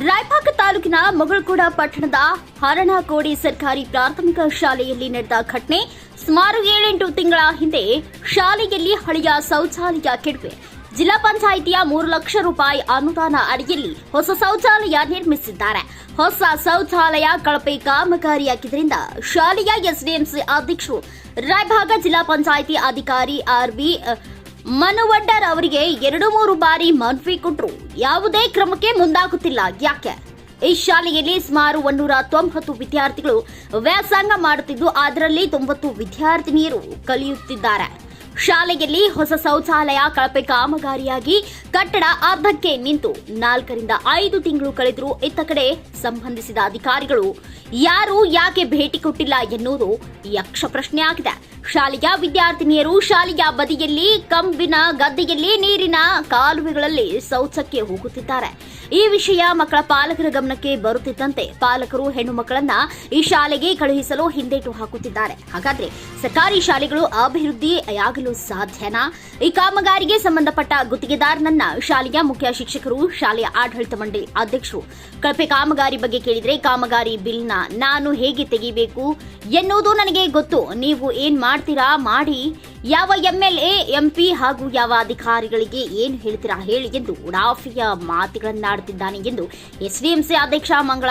ರಾಯಭಾಗ ತಾಲೂಕಿನ ಮಗಳಕೋಡ ಪಟ್ಟಣದ ಹರಣಕೋಡಿ ಸರ್ಕಾರಿ ಪ್ರಾಥಮಿಕ ಶಾಲೆಯಲ್ಲಿ ನಡೆದ ಘಟನೆ ಸುಮಾರು ಏಳೆಂಟು ತಿಂಗಳ ಹಿಂದೆ ಶಾಲೆಯಲ್ಲಿ ಹಳೆಯ ಶೌಚಾಲಯ ಕೆಡವೆ. ಜಿಲ್ಲಾ ಪಂಚಾಯಿತಿಯ ಮೂರು ಲಕ್ಷ ರೂಪಾಯಿ ಅನುದಾನ ಅಡಿಯಲ್ಲಿ ಹೊಸ ಶೌಚಾಲಯ ನಿರ್ಮಿಸಿದ್ದಾರೆ. ಹೊಸ ಶೌಚಾಲಯ ಕಳಪೆ ಕಾಮಗಾರಿಯಾಗಿದ್ದರಿಂದ ಶಾಲೆಯ ಎಸ್ಡಿಎಂಸಿ ಅಧ್ಯಕ್ಷರು ರಾಯಭಾಗ ಜಿಲ್ಲಾ ಪಂಚಾಯಿತಿ ಅಧಿಕಾರಿ ಆರ್ವಿ ಮನುವಡ್ಡರ್ ಅವರಿಗೆ ಎರಡು ಮೂರು ಬಾರಿ ಮನವಿ ಕೊಟ್ಟರು ಯಾವುದೇ ಕ್ರಮಕ್ಕೆ ಮುಂದಾಗುತ್ತಿಲ್ಲ. ಯಾಕೆ? ಈ ಶಾಲೆಯಲ್ಲಿ ಸುಮಾರು ಒಂದೂರ ತೊಂಬತ್ತು ವಿದ್ಯಾರ್ಥಿಗಳು ವ್ಯಾಸಂಗ ಮಾಡುತ್ತಿದ್ದು, ಅದರಲ್ಲಿ ತೊಂಬತ್ತು ವಿದ್ಯಾರ್ಥಿನಿಯರು ಕಲಿಯುತ್ತಿದ್ದಾರೆ. ಶಾಲೆಯಲ್ಲಿ ಹೊಸ ಶೌಚಾಲಯ ಕಳಪೆ ಕಾಮಗಾರಿಯಾಗಿ ಕಟ್ಟಡ ಅರ್ಧಕ್ಕೆ ನಿಂತು ನಾಲ್ಕರಿಂದ ಐದು ತಿಂಗಳು ಕಳೆದರೂ ಇತ್ತ ಕಡೆ ಸಂಬಂಧಿಸಿದ ಅಧಿಕಾರಿಗಳು ಯಾರು ಯಾಕೆ ಭೇಟಿ ಕೊಟ್ಟಿಲ್ಲ ಎನ್ನುವುದು ಯಕ್ಷ ಪ್ರಶ್ನೆ ಆಗಿದೆ. ಶಾಲೆಯ ವಿದ್ಯಾರ್ಥಿನಿಯರು ಶಾಲೆಯ ಬದಿಯಲ್ಲಿ, ಕಂಬಿನ ಗದ್ದೆಯಲ್ಲಿ, ನೀರಿನ ಕಾಲುವೆಗಳಲ್ಲಿ ಶೌಚಕ್ಕೆ ಹೋಗುತ್ತಿದ್ದಾರೆ. ಈ ವಿಷಯ ಮಕ್ಕಳ ಪಾಲಕರ ಗಮನಕ್ಕೆ ಬರುತ್ತಿದ್ದಂತೆ ಪಾಲಕರು ಹೆಣ್ಣು ಮಕ್ಕಳನ್ನ ಈ ಶಾಲೆಗೆ ಕಳುಹಿಸಲು ಹಿಂದೇಟು ಹಾಕುತ್ತಿದ್ದಾರೆ. ಹಾಗಾದ್ರೆ ಸರ್ಕಾರಿ ಶಾಲೆಗಳು ಅಭಿವೃದ್ಧಿಯಾಗಲು ಸಾಧ್ಯನಾ? ಈ ಕಾಮಗಾರಿಗೆ ಸಂಬಂಧಪಟ್ಟ ಗುತ್ತಿಗೆದಾರನನ್ನ ಶಾಲೆಯ ಮುಖ್ಯ ಶಿಕ್ಷಕರು, ಶಾಲೆಯ ಆಡಳಿತ ಮಂಡಳಿ ಅಧ್ಯಕ್ಷರು. ಕಳಪೆ ಕಾಮಗಾರಿ ಬಗ್ಗೆ ಕೇಳಿದ್ರೆ ಕಾಮಗಾರಿ ಬಿಲ್ನ ನಾನು ಹೇಗೆ ತೆಗಿಬೇಕು ಎನ್ನುವುದು ನನಗೆ ಗೊತ್ತು. ನೀವು ಏನ್ ಮಾಡ್ತೀರಾ? ಮಾಡಿ. ಯಾವ ಎಂಎಲ್ಎ ಎಂಪಿ ಹಾಗೂ ಯಾವ ಅಧಿಕಾರಿಗಳಿಗೆ ಏನು ಹೇಳ್ತೀರಾ? ಹೇಳಿ ಎಂದು ಉಡಾಫಿಯ ಮಾತುಗಳನ್ನಾಡುತ್ತಿದ್ದಾನೆ ಎಂದು ಎಸ್ಡಿಎಂಸಿ ಅಧ್ಯಕ್ಷ ಮಂಗಳ.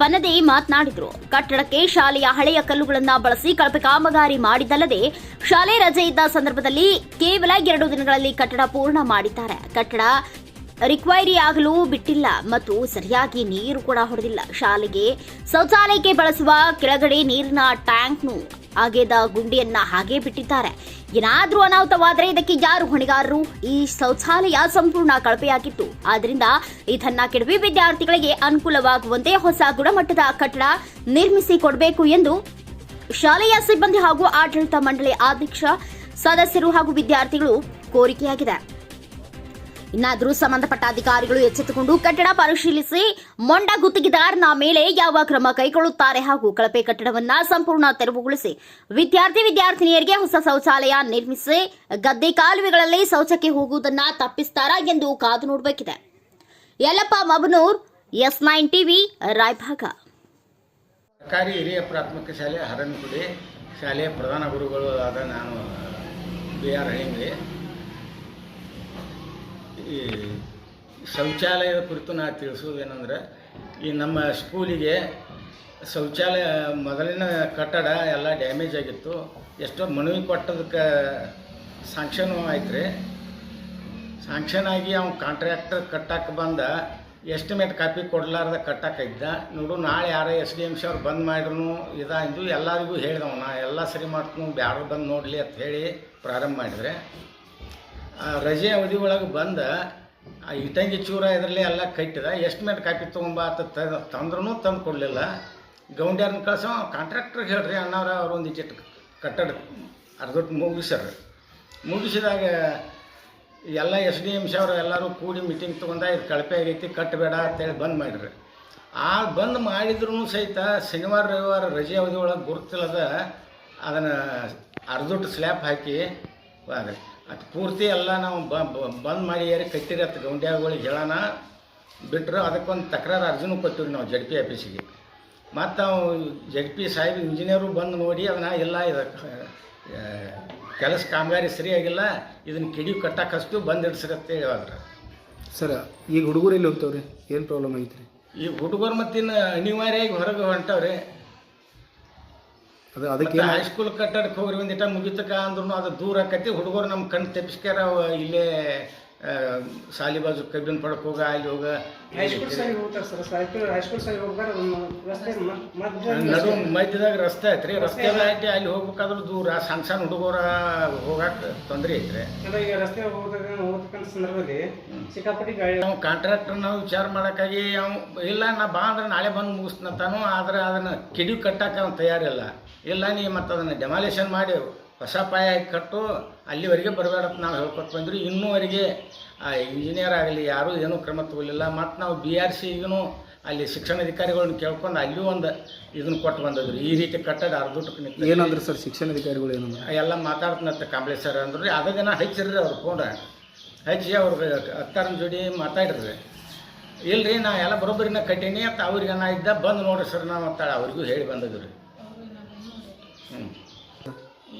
ಪನದೆ ಮಾತನಾಡಿದರು. ಕಟ್ಟಡಕ್ಕೆ ಶಾಲೆಯ ಹಳೆಯ ಕಲ್ಲುಗಳನ್ನು ಬಳಸಿ ಕಳಪೆ ಕಾಮಗಾರಿ ಮಾಡಿದ್ದಲ್ಲದೆ, ಶಾಲೆ ರಜೆ ಇದ್ದ ಸಂದರ್ಭದಲ್ಲಿ ಕೇವಲ ಎರಡು ದಿನಗಳಲ್ಲಿ ಕಟ್ಟಡ ಪೂರ್ಣ ಮಾಡಿದ್ದಾರೆ. ಕಟ್ಟಡ ರಿಕ್ವೈರಿ ಆಗಲು ಬಿಟ್ಟಿಲ್ಲ ಮತ್ತು ಸರಿಯಾಗಿ ನೀರು ಕೂಡ ಹೊಡೆದಿಲ್ಲ. ಶಾಲೆಗೆ ಶೌಚಾಲಯಕ್ಕೆ ಬಳಸುವ ಕೆಳಗಡೆ ನೀರಿನ ಟ್ಯಾಂಕ್ನು ಅಗೆದ ಗುಂಡಿಯನ್ನ ಹಾಗೆ ಬಿಟ್ಟಿದ್ದಾರೆ. ಏನಾದ್ರೂ ಅನಾಹುತವಾದರೆ ಇದಕ್ಕೆ ಯಾರು ಹೊಣೆಗಾರರು? ಈ ಶೌಚಾಲಯ ಸಂಪೂರ್ಣ ಕಳಪೆಯಾಗಿತ್ತು. ಆದ್ರಿಂದ ಇದನ್ನ ಕೆಡವಿ ವಿದ್ಯಾರ್ಥಿಗಳಿಗೆ ಅನುಕೂಲವಾಗುವಂತೆ ಹೊಸ ಗುಣಮಟ್ಟದ ಕಟ್ಟಡ ನಿರ್ಮಿಸಿ ಕೊಡಬೇಕು ಎಂದು ಶಾಲೆಯ ಸಿಬ್ಬಂದಿ ಹಾಗೂ ಆಡಳಿತ ಮಂಡಳಿ ಅಧ್ಯಕ್ಷ, ಸದಸ್ಯರು ಹಾಗೂ ವಿದ್ಯಾರ್ಥಿಗಳು ಕೋರಿಕೆಯಾಗಿದೆ. ಇನ್ನಾದರೂ ಸಂಬಂಧಪಟ್ಟ ಅಧಿಕಾರಿಗಳು ಎಚ್ಚೆತ್ತುಕೊಂಡು ಕಟ್ಟಡ ಪರಿಶೀಲಿಸಿ ಮೊಂಡ ಗುತ್ತಿಗೆದಾರನ ಮೇಲೆ ಯಾವ ಕ್ರಮ ಕೈಗೊಳ್ಳುತ್ತಾರೆ ಹಾಗೂ ಕಳಪೆ ಕಟ್ಟಡವನ್ನ ಸಂಪೂರ್ಣ ತೆರವುಗೊಳಿಸಿ ವಿದ್ಯಾರ್ಥಿ ವಿದ್ಯಾರ್ಥಿನಿಯರಿಗೆ ಹೊಸ ಶೌಚಾಲಯ ನಿರ್ಮಿಸಿ ಗದ್ದೆ ಕಾಲುವೆಗಳಲ್ಲಿ ಶೌಚಕ್ಕೆ ಹೋಗುವುದನ್ನ ತಪ್ಪಿಸ್ತಾರಾ ಎಂದು ಕಾದು ನೋಡಬೇಕಿದೆ. Yallappa Mabanur, S nine TV, Raybag. ಸರ್ಕಾರಿ ಹಿರಿಯ ಪ್ರಾಥಮಿಕ ಶಾಲೆ ಹರನ್ಗುಡಿ. ಶಾಲೆಯ ಪ್ರಧಾನ ಗುರುಗಳು ಆದ ನಾನು ಬಿ ಆರ್ ಈ ಶೌಚಾಲಯದ ಕುರಿತು ನಾ ತಿಳಿಸೋದೇನೆಂದ್ರೆ, ಈ ನಮ್ಮ ಸ್ಕೂಲಿಗೆ ಶೌಚಾಲಯ ಮೊದಲಿನ ಕಟ್ಟಡ ಎಲ್ಲ ಡ್ಯಾಮೇಜ್ ಆಗಿತ್ತು. ಎಷ್ಟೋ ಮನವಿ ಕೊಟ್ಟದಕ್ಕೆ ಸಾಂಕ್ಷನ್ ಆಯ್ತು ರೀ. ಸಾಂಕ್ಷನ್ ಆಗಿ ಅವ್ನು ಕಾಂಟ್ರಾಕ್ಟರ್ ಕಟ್ಟಕ್ಕೆ ಬಂದ ಎಸ್ಟಿಮೇಟ್ ಕಾಪಿ ಕೊಡ್ಲಾರ್ದ ಕಟ್ಟಕ್ಕೆ ಇದ್ದ. ನೋಡು, ನಾಳೆ ಯಾರೋ ಎಸ್ ಡಿ ಎಂ ಸಿ ಅವ್ರು ಬಂದ್ ಮಾಡಿದ್ರು ಇದಾಯಿತು ಎಲ್ಲರಿಗೂ ಹೇಳಿದವ ನಾ, ಎಲ್ಲ ಸರಿ ಮಾಡ್ಕೊಂಡು ಯಾರು ಬಂದು ನೋಡಲಿ ಅಂತ ಹೇಳಿ ಪ್ರಾರಂಭ ಮಾಡಿದ್ರೆ. ಆ ರಜೆ ಅವಧಿ ಒಳಗೆ ಬಂದ, ಆ ಇಟಂಗಿ ಚೂರ ಇದರಲ್ಲಿ ಎಲ್ಲ ಕಟ್ಟಿದ, ಎಷ್ಟು ಮೇಲೆ ಕಾಪಿ ತೊಗೊಂಬ ಅಂತ ತಂದ್ರೂ ತಂದು ಕೊಡಲಿಲ್ಲ. ಗೌಂಡ್ಯಾರನ್ನ ಕಳ್ಸೋ ಕಾಂಟ್ರಾಕ್ಟ್ರಿಗೆ ಹೇಳ್ರಿ ಅಣ್ಣವ್ರ, ಅವ್ರು ಒಂದು ಇಟ್ಟು ಕಟ್ಟಡ ಅರ್ಧೊಟ್ಟು ಮುಗಿಸ್ಯಾರ. ಮುಗಿಸಿದಾಗ ಎಲ್ಲ ಎಸ್ ಡಿ ಎಂ ಸಿ ಅವರು ಎಲ್ಲರೂ ಕೂಡಿ ಮೀಟಿಂಗ್ ತೊಗೊಂಡ, ಇದು ಕಳಪೆ ಆಗೈತಿ ಕಟ್ಟಬೇಡ ಅಂತೇಳಿ ಬಂದ್ ಮಾಡಿರಿ ಆ ಬಂದ್ ಮಾಡಿದ್ರೂ ಸಹಿತ ಶನಿವಾರ, ರವಿವಾರ ರಜೆ ಅವಧಿ ಒಳಗೆ ಗುರುತಿಲ್ಲದ, ಅದನ್ನು ಅರ್ಧೊಟ್ಟು ಸ್ಲ್ಯಾಪ್ ಹಾಕಿ ಅದು ಪೂರ್ತಿ ಎಲ್ಲ ನಾವು ಬಂದ್ ಮಾಡಿ ಕಟ್ಟಿರಿ ಅಂತ ಗೌಂಡ್ಯಾಗಳಿಗೆ ಹೇಳೋಣ ಬಿಟ್ಟರು ಅದಕ್ಕೊಂದು ತಕರಾರು ಅರ್ಜಿನೂ ಕೊಟ್ಟಿವಿ ನಾವು ಜಡ್ ಪಿ ಆಫೀಸಿಗೆ. ಮತ್ತು ಅವು ಜಡ್ ಪಿ ಸಾಹೇಬ್ ಇಂಜಿನಿಯರು ಬಂದು ನೋಡಿ ಅದನ್ನ ಇಲ್ಲ ಇದು ಕೆಲಸ ಕಾಮಗಾರಿ ಸರಿಯಾಗಿಲ್ಲ ಇದನ್ನು ಕಿಡಿ ಕಟ್ಟಕ್ಕಷ್ಟು ಬಂದು ಹಿಡ್ಸಿರತ್ತೆ ಹೇಳಿದ್ರೆ ಸರ್ ಈಗ ಹುಡುಗರು ಎಲ್ಲಿ ಹೋಗ್ತಾವ್ರಿ? ಏನು ಪ್ರಾಬ್ಲಮ್ ಐತ್ರಿ ರೀ ಈ ಹುಡುಗರು ಮತ್ತಿನ್ನು ಅನಿವಾರ್ಯವಾಗಿ ಹೊರಗೆ ಹೊಂಟವ್ರಿ. ಅದು ಅದಕ್ಕೆ ಹೈಸ್ಕೂಲ್ ಕಟ್ಟಡಕ್ಕೆ ಹೋಗ್ರಿ ಒಂದಿಟ ಮುಗಿತಕ ಅಂದ್ರೂ ಅದು ದೂರ ಆಕತಿ. ಹುಡುಗರು ನಮ್ಮ ಕಣ್ಣು ತೆಪ್ಪಿಸ್ಕ್ಯಾರ ಅವ ಇಲ್ಲೇ ಶಾಲಿ ಸಾಲಿ ಬಾಜು ಕಬ್ಬಿನ ಪಡಕ್ ಹೋಗ ಅಲ್ಲಿ ಹೋಗ. ಹೈಸ್ಕೂಲ್ ಹೋಗ್ತಾರೆ ಸರ್ ಹೈಸ್ಕೂಲ್ ಹೈಸ್ಕೂಲ್ ಸೈಡ್ ಹೋಗ್ತಾರೆ ಒಂದು ರಸ್ತೆ ಮಧ್ಯ ನಡು ಮಧ್ಯದಾಗ ರಸ್ತೆ ಐತ್ರಿ. ರಸ್ತೆ ಐತಿ ಅಲ್ಲಿ ಹೋಗ್ಬೇಕಾದ್ರೂ ದೂರ. ಸಣ್ಣ ಸಣ್ಣ ಹುಡುಗರ ಹೋಗಾಕ ತೊಂದರೆ ಐತ್ರಿ. ಈಗ ರಸ್ತೆ ಹೋಗ್ತಕ್ಕಂಥ ಸಂದರ್ಭದಲ್ಲಿ ಸಿಕ್ಕಾಪಟ್ಟಿ ನಾವು ಕಾಂಟ್ರಾಕ್ಟರ್ ನಾವು ವಿಚಾರ ಮಾಡೋಕ್ಕಾಗಿ ಅವ್ ಇಲ್ಲ ನಾ ಬಾ ಅಂದ್ರೆ ನಾಳೆ ಬಂದು ಮುಗಿಸ್ತಾನು ಆದ್ರೆ ಅದನ್ನ ಕಿಡಿ ಕಟ್ಟಕ್ಕೆ ಅವ್ನು ತಯಾರಿಲ್ಲ. ಇಲ್ಲ ನೀ ಮತ್ತು ಅದನ್ನು ಡೆಮಾಲೇಷನ್ ಮಾಡಿ ಹೊಸ ಪಾಯ ಕಟ್ಟು ಅಲ್ಲಿವರೆಗೆ ಬರಬೇಡಪ್ಪ ನಾವು ಹೇಳ್ಕೊಟ್ಟು ಬಂದ್ರಿ. ಇನ್ನೂವರೆಗೆ ಆ ಇಂಜಿನಿಯರ್ ಆಗಲಿ ಯಾರೂ ಏನೂ ಕ್ರಮ ತಗೊಳ್ಳಿಲ್ಲ ಮತ್ತು ನಾವು ಬಿ ಆರ್ ಸಿಗೂ ಅಲ್ಲಿ ಶಿಕ್ಷಣಾಧಿಕಾರಿಗಳನ್ನ ಕೇಳ್ಕೊಂಡು ಅಲ್ಲಿಯೂ ಒಂದು ಇದನ್ನು ಕೊಟ್ಟು ಬಂದದ್ರಿ. ಈ ರೀತಿ ಕಟ್ಟಡ ಅರ್ಧಕ್ಕೆ ನಿಂತು ಏನಂದ್ರೆ ಸರ್ ಶಿಕ್ಷಣ ಅಧಿಕಾರಿಗಳು ಏನಂದ್ರೆ? ಎಲ್ಲ ಮಾತಾಡ್ತನಂತ ಕಾಂಬ್ಳೆ ಸರ್ ಅಂದ್ರಿ. ಅದ ಜನ ಹಚ್ಚಿರ್ರಿ ಅವ್ರು ಫೋನ್ ಹಚ್ಚಿ ಅವ್ರಿಗೆ ಅತ್ತಾರನ ಜೋಡಿ ಮಾತಾಡಿರ್ರಿ ಇಲ್ರಿ ನಾ ಎಲ್ಲ ಬರೋಬ್ಬರಿನ ಕಟ್ಟೀನಿ ಅಂತ ಅವ್ರಿಗೆ ನಾ ಇದ್ದ ಬಂದು ನೋಡ್ರಿ ಸರ್ ನಾವು ಅಂತಾಳೆ ಅವ್ರಿಗೂ ಹೇಳಿ ಬಂದಿದ್ದು ರೀ ಹ್ಞೂ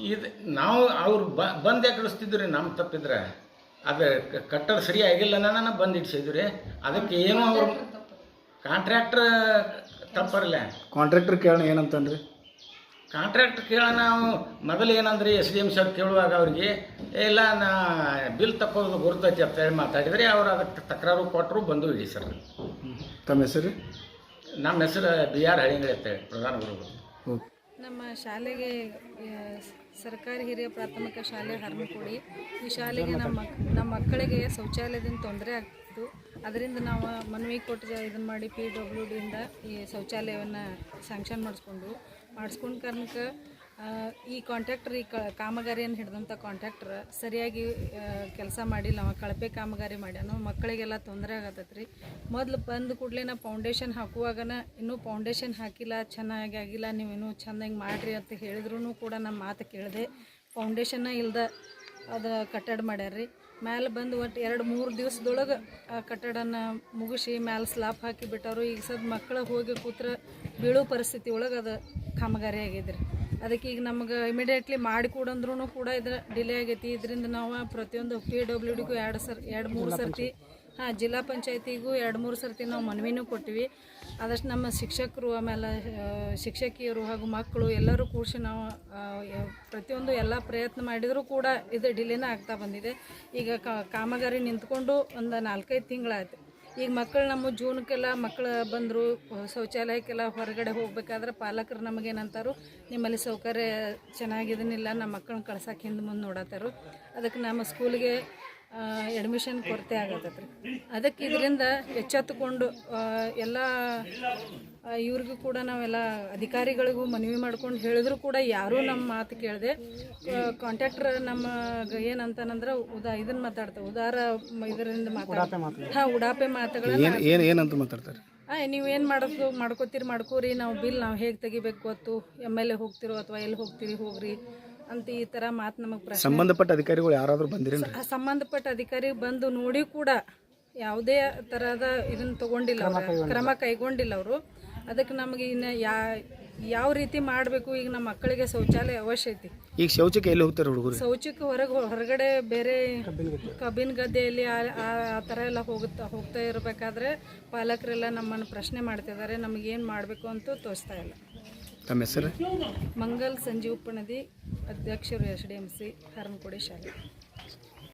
ಇದು ನಾವು ಅವ್ರು ಬ ಬಂದೇ ರೀ ನಮ್ಮ ತಪ್ಪಿದ್ರೆ. ಅದು ಕಟ್ಟಡ ಸರಿ ಆಗಿಲ್ಲ ನಾನು ಬಂದು ಇಡ್ಸಿದ್ವಿ ರೀ ಅದಕ್ಕೆ ಏನೋ ಅವರು ಕಾಂಟ್ರಾಕ್ಟ್ರ್ ತಪ್ಪರಲ್ಲ ಕಾಂಟ್ರಾಕ್ಟರ್ ಕೇಳೋಣ ಏನಂತಂದ್ರಿ? ಕಾಂಟ್ರಾಕ್ಟ್ ಕೇಳೋಣ ನಾವು. ಮೊದಲು ಏನಂದ್ರಿ ಎಸ್ ಡಿ ಎಂ ಸರ್ ಕೇಳುವಾಗ ಅವ್ರಿಗೆ "ಏ, ಇಲ್ಲ ನಾ ಬಿಲ್ ತಕ್ಕೋದು ಗುರ್ತೈತಿ ಅಂತ ಹೇಳಿ ಮಾತಾಡಿದ್ರೆ ಅವ್ರು ಅದಕ್ಕೆ ತಕರಾರು ಕೊಟ್ಟರು ಬಂದು ಇಡಿ ಸರ್. ತಮ್ಮ ಹೆಸರು? ನಮ್ಮ ಹೆಸರು ಬಿ ಆರ್ ಹಳಿಂಗಡಿ ಅಂತ ಹೇಳಿ ಪ್ರಧಾನ ಗುರುಗಳು. ಓಕೆ. ನಮ್ಮ ಶಾಲೆಗೆ ಸರ್ಕಾರಿ ಹಿರಿಯ ಪ್ರಾಥಮಿಕ ಶಾಲೆ ಹರಮಕೋಡಿ. ಈ ಶಾಲೆಗೆ ನಮ್ಮ ನಮ್ಮ ಮಕ್ಕಳಿಗೆ ಶೌಚಾಲಯದಿಂದ ತೊಂದರೆ ಆಗ್ತಿತ್ತು. ಅದರಿಂದ ನಾವು ಮನವಿ ಕೊಟ್ಟು ಇದನ್ನು ಮಾಡಿ ಪಿ ಡಬ್ಲ್ಯೂ ಡಿಯಿಂದ ಈ ಶೌಚಾಲಯವನ್ನು ಸ್ಯಾಂಕ್ಷನ್ ಮಾಡಿಸ್ಕೊಂಡು, ಮಾಡಿಸ್ಕೊಂಡ ಕಾರಣಕ್ಕೆ ಈ ಕಾಂಟ್ರಾಕ್ಟರ್ ಈ ಕಾಮಗಾರಿಯನ್ನು ಹಿಡಿದಂಥ ಕಾಂಟ್ರಾಕ್ಟರ್ ಸರಿಯಾಗಿ ಕೆಲಸ ಮಾಡಿಲ್ಲ. ಅವ ಕಳಪೆ ಕಾಮಗಾರಿ ಮಾಡ್ಯಾನು, ಮಕ್ಕಳಿಗೆಲ್ಲ ತೊಂದರೆ ಆಗತ್ತೈತೆ ರೀ ಮೊದಲು ಬಂದ ಕೂಡಲೇ ನಾ ಫೌಂಡೇಶನ್ ಹಾಕುವಾಗನ ಇನ್ನೂ ಫೌಂಡೇಶನ್ ಹಾಕಿಲ್ಲ, ಚೆನ್ನಾಗಿ ಆಗಿಲ್ಲ, ನೀವು ಇನ್ನೂ ಚೆಂದಾಗಿ ಮಾಡಿರಿ ಅಂತ ಹೇಳಿದ್ರೂ ಕೂಡ ನಮ್ಮ ಮಾತು ಕೇಳಿದೆ. ಫೌಂಡೇಶನ್ನ ಇಲ್ದ ಅದು ಕಟ್ಟಡ ಮಾಡ್ಯಾರ್ರಿ. ಮ್ಯಾಲೆ ಬಂದು ಒಟ್ಟು ಎರಡು ಮೂರು ದಿವಸದೊಳಗೆ ಆ ಕಟ್ಟಡನ ಮುಗಿಸಿ ಮ್ಯಾಲೆ ಸ್ಲಾಪ್ ಹಾಕಿ ಬಿಟ್ಟವರು. ಈಗ ಸದ್ ಮಕ್ಕಳು ಹೋಗಿ ಕೂತ್ರೆ ಬೀಳೋ ಪರಿಸ್ಥಿತಿ ಒಳಗೆ ಅದು ಕಾಮಗಾರಿ ಆಗಿದ್ರಿ. ಅದಕ್ಕೆ ಈಗ ನಮ್ಗೆ ಇಮಿಡಿಯೇಟ್ಲಿ ಮಾಡಿ ಕೊಡಂದ್ರೂ ಕೂಡ ಇದ್ರ ಡಿಲೇ ಆಗೈತಿ. ಇದರಿಂದ ನಾವು ಪ್ರತಿಯೊಂದು ಪಿ ಡಬ್ಲ್ಯೂ ಡಿಗೂ ಎರಡು ಸರ್ ಎರಡು ಮೂರು ಸರ್ತಿ ಹಾಂ ಜಿಲ್ಲಾ ಪಂಚಾಯತಿಗೂ ಎರಡು ಮೂರು ಸರ್ತಿ ನಾವು ಮನವಿನೂ ಕೊಟ್ಟಿವಿ. ಆದಷ್ಟು ನಮ್ಮ ಶಿಕ್ಷಕರು ಆಮೇಲೆ ಶಿಕ್ಷಕಿಯರು ಹಾಗೂ ಮಕ್ಕಳು ಎಲ್ಲರೂ ಕೂಡಿಸಿ ನಾವು ಪ್ರತಿಯೊಂದು ಎಲ್ಲ ಪ್ರಯತ್ನ ಮಾಡಿದರೂ ಕೂಡ ಇದು ಡಿಲೇನೇ ಆಗ್ತಾ ಬಂದಿದೆ. ಈಗ ಕಾಮಗಾರಿ ನಿಂತ್ಕೊಂಡು ಒಂದು ನಾಲ್ಕೈದು ತಿಂಗಳಾಯ್ತು. ಈಗ ಮಕ್ಕಳು ನಮ್ಮ ಜೂನ್ಕ್ಕೆಲ್ಲ ಮಕ್ಕಳು ಬಂದರು, ಶೌಚಾಲಯಕ್ಕೆಲ್ಲ ಹೊರಗಡೆ ಹೋಗ್ಬೇಕಾದ್ರೆ ಪಾಲಕರು ನಮಗೇನಂತಾರು, ನಿಮ್ಮಲ್ಲಿ ಸೌಕರ್ಯ ಚೆನ್ನಾಗಿದನಿಲ್ಲ, ನಮ್ಮ ಮಕ್ಕಳನ್ನ ಕಳ್ಸೋಕೆ ಹಿಂದೆ ಮುಂದೆ ನೋಡತ್ತಾರು ಅದಕ್ಕೆ ನಮ್ಮ ಸ್ಕೂಲಿಗೆ ಎಡ್ಮಿಷನ್ ಕೊರತೆ ಆಗತ್ತೈತೆ ರೀ ಅದಕ್ಕೆ ಇದರಿಂದ ಎಚ್ಚೆತ್ತುಕೊಂಡು ಎಲ್ಲ ಇವ್ರಿಗೂ ಕೂಡ ನಾವೆಲ್ಲ ಅಧಿಕಾರಿಗಳಿಗೂ ಮನವಿ ಮಾಡ್ಕೊಂಡು ಹೇಳಿದ್ರು ಕೂಡ ಯಾರೂ ನಮ್ಮ ಮಾತು ಕೇಳದೆ. ಕಾಂಟ್ಯಾಕ್ಟ್ರ್ ನಮ್ಮ ಏನಂತಾನಂದ್ರೆ ಉದಾ ಇದನ್ನ ಮಾತಾಡ್ತಾರೆ ಉದಾರ ಇದರಿಂದ ಮಾತಾಡ್ತಾರೆ ಹಾಂ ಉಡಾಪೆ ಮಾತುಗಳನ್ನ ಏನು ಏನು ಏನಂತ ಮಾತಾಡ್ತಾರೆ? ಹಾಂ ನೀವು ಏನು ಮಾಡೋದು ಮಾಡ್ಕೋತೀರಿ ಮಾಡ್ಕೋರಿ. ನಾವು ಬಿಲ್ ನಾವು ಹೇಗೆ ತೆಗಿಬೇಕು ಗೊತ್ತು ಎಂ ಎಲ್ ಎ ಹೋಗ್ತಿರೋ ಅಥವಾ ಎಲ್ಲಿ ಹೋಗ್ತೀರಿ ಹೋಗ್ರಿ. ಅಂತ ಈ ತರ ಮಾತು ನಮಗೆ ಸಂಬಂಧಪಟ್ಟ ಅಧಿಕಾರಿಗಳು ಯಾರಾದರೂ ಬಂದಿರೇನ್ರಿ? ಆ ಸಂಬಂಧಪಟ್ಟ ಅಧಿಕಾರಿ ಬಂದು ನೋಡಿ ಕೂಡ ಯಾವುದೇ ತರಹದ ಇದನ್ನ ತಗೊಂಡಿಲ್ಲ ಅವ್ರು. ಕ್ರಮ ಕೈಗೊಂಡಿಲ್ಲ ಅವರು. ಅದಕ್ಕೆ ನಮಗೆ ಇನ್ನು ಯಾ ಯಾವ ರೀತಿ ಮಾಡಬೇಕು ಈಗ ನಮ್ಮ ಮಕ್ಕಳಿಗೆ ಶೌಚಾಲಯ ಅವಶ್ಯ ಐತಿ. ಈಗ ಶೌಚಕ್ಕೆ ಎಲ್ಲಿ ಹೋಗ್ತಾರೆ ಹುಡುಗರು? ಶೌಚಕ್ಕೆ ಹೊರಗೆ ಹೊರಗಡೆ ಬೇರೆ ಕಬ್ಬಿನ ಗದ್ದೆಯಲ್ಲಿ ಆ- ಆ ಆ ಥರ ಎಲ್ಲ ಹೋಗುತ್ತಾ ಹೋಗ್ತಾ ಇರಬೇಕಾದ್ರೆ ಪಾಲಕರೆಲ್ಲ ನಮ್ಮನ್ನು ಪ್ರಶ್ನೆ ಮಾಡ್ತಿದ್ದಾರೆ ನಮಗೇನು ಮಾಡಬೇಕು ಅಂತೂ ತೋರಿಸ್ತಾ ಇಲ್ಲ. ತಮ್ಮ ಹೆಸರು? ಮಂಗಲ್ ಸಂಜೀವ್ ಪಣದಿ ಅಧ್ಯಕ್ಷರು ಎಸ್ ಡಿ ಎಂ ಸಿ ಶಾಲೆ.